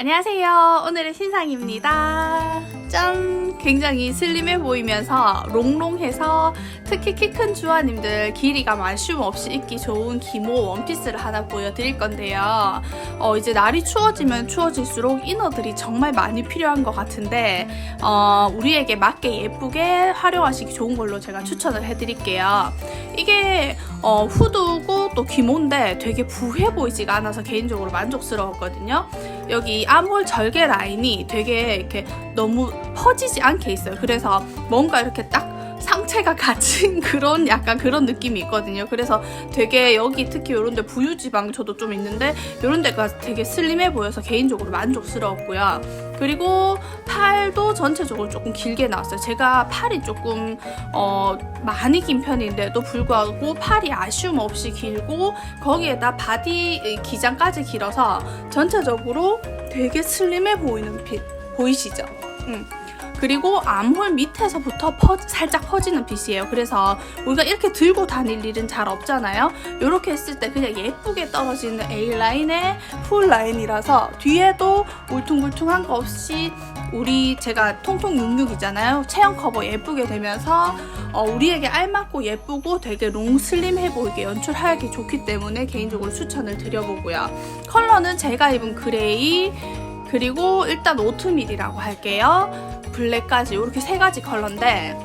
안녕하세요. 오늘의 신상입니다. 짠! 굉장히 슬림해 보이면서 롱롱해서 특히 키 큰 주아님들 길이가 마쉬움 없이 입기 좋은 기모 원피스를 하나 보여드릴 건데요. 어, 이제 날이 추워지면 추워질수록 이너들이 정말 많이 필요한 것 같은데, 어, 우리에게 맞게 예쁘게 활용하시기 좋은 걸로 제가 추천을 해드릴게요. 이게 어, 후드고 또 기모인데 되게 부해 보이지가 않아서 개인적으로 만족스러웠거든요. 여기 암홀 절개 라인이 되게 이렇게 너무 퍼지지 않게 있어요. 그래서 뭔가 이렇게 딱 상체가 갇힌 그런 약간 그런 느낌이 있거든요. 그래서 되게 여기 특히 이런 데 부유지방 저도 좀 있는데 이런 데가 되게 슬림해 보여서 개인적으로 만족스러웠고요. 그리고 팔도 전체적으로 조금 길게 나왔어요. 제가 팔이 조금 어, 많이 긴 편인데도 불구하고 팔이 아쉬움 없이 길고 거기에다 바디 기장까지 길어서 전체적으로 되게 슬림해 보이는 핏 보이시죠? 음. 그리고 암홀 밑에서부터 퍼, 살짝 퍼지는 핏이에요. 그래서 우리가 이렇게 들고 다닐 일은 잘 없잖아요. 이렇게 했을 때 그냥 예쁘게 떨어지는 A라인의 풀 라인이라서 뒤에도 울퉁불퉁한 거 없이 우리 제가 통통 66이잖아요. 체형 커버 예쁘게 되면서 어, 우리에게 알맞고 예쁘고 되게 롱 슬림해 보이게 연출하기 좋기 때문에 개인적으로 추천을 드려보고요. 컬러는 제가 입은 그레이 그리고 일단 오트밀이라고 할게요. 블랙까지 이렇게 세 가지 컬러인데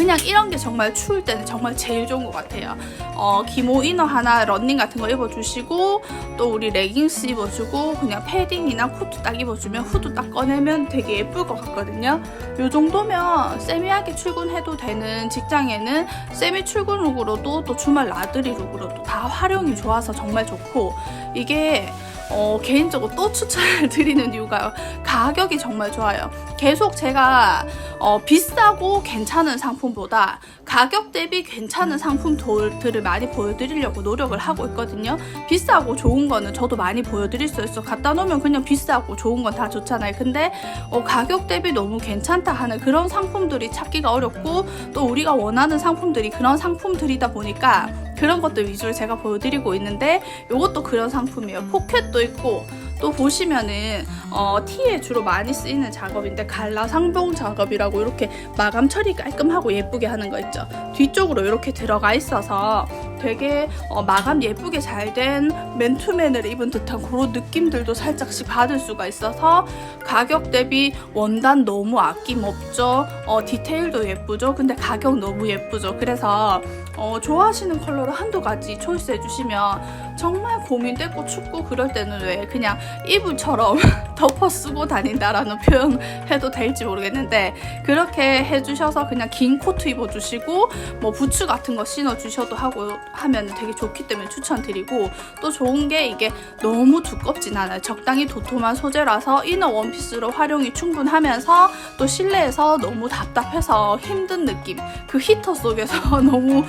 그냥 이런 게 정말 추울 때는 정말 제일 좋은 것 같아요. 어, 기모 이너 하나 러닝 같은 거 입어주시고 또 우리 레깅스 입어주고 그냥 패딩이나 코트 딱 입어주면 후드 딱 꺼내면 되게 예쁠 것 같거든요. 이 정도면 세미하게 출근해도 되는 직장에는 세미 출근 룩으로도 또 주말 나들이 룩으로도 다 활용이 좋아서 정말 좋고 이게 어, 개인적으로 또 추천을 드리는 이유가 가격이 정말 좋아요. 계속 제가 어, 비싸고 괜찮은 상품 보다 가격 대비 괜찮은 상품들을 많이 보여드리려고 노력을 하고 있거든요. 비싸고 좋은 거는 저도 많이 보여드릴 수 있어. 갖다 놓으면 그냥 비싸고 좋은 건 다 좋잖아요. 근데 어, 가격 대비 너무 괜찮다 하는 그런 상품들이 찾기가 어렵고 또 우리가 원하는 상품들이 그런 상품들이다 보니까 그런 것들 위주로 제가 보여드리고 있는데 이것도 그런 상품이에요. 포켓도 있고 또 보시면은 어, 티에 주로 많이 쓰이는 작업인데 갈라 상봉 작업이라고 이렇게 마감 처리 깔끔하고 예쁘게 하는 거 있죠. 뒤쪽으로 이렇게 들어가 있어서 되게 어, 마감 예쁘게 잘 된 맨투맨을 입은 듯한 그런 느낌들도 살짝씩 받을 수가 있어서 가격 대비 원단 너무 아낌없죠. 어, 디테일도 예쁘죠. 근데 가격 너무 예쁘죠. 그래서 어, 좋아하시는 컬러를 한두 가지 초이스 해 주시면 정말 고민되고 춥고 그럴 때는 왜 그냥 이불처럼 덮어 쓰고 다닌다라는 표현 해도 될지 모르겠는데 그렇게 해주셔서 그냥 긴 코트 입어주시고 뭐 부츠 같은 거 신어주셔도 하고 하면 되게 좋기 때문에 추천드리고 또 좋은 게 이게 너무 두껍진 않아요. 적당히 도톰한 소재라서 이너 원피스로 활용이 충분하면서 또 실내에서 너무 답답해서 힘든 느낌 그 히터 속에서 너무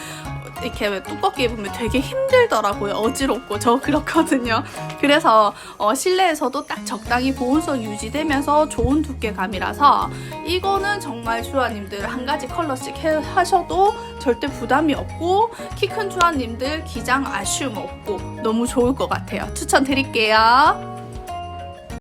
이렇게 왜 두껍게 입으면 되게 힘들더라고요. 어지럽고 저 그렇거든요. 그래서 어, 실내에서도 딱 적당히 보온성 유지되면서 좋은 두께감이라서 이거는 정말 주아님들 한 가지 컬러씩 해, 하셔도 절대 부담이 없고 키 큰 주아님들 기장 아쉬움 없고 너무 좋을 것 같아요. 추천드릴게요.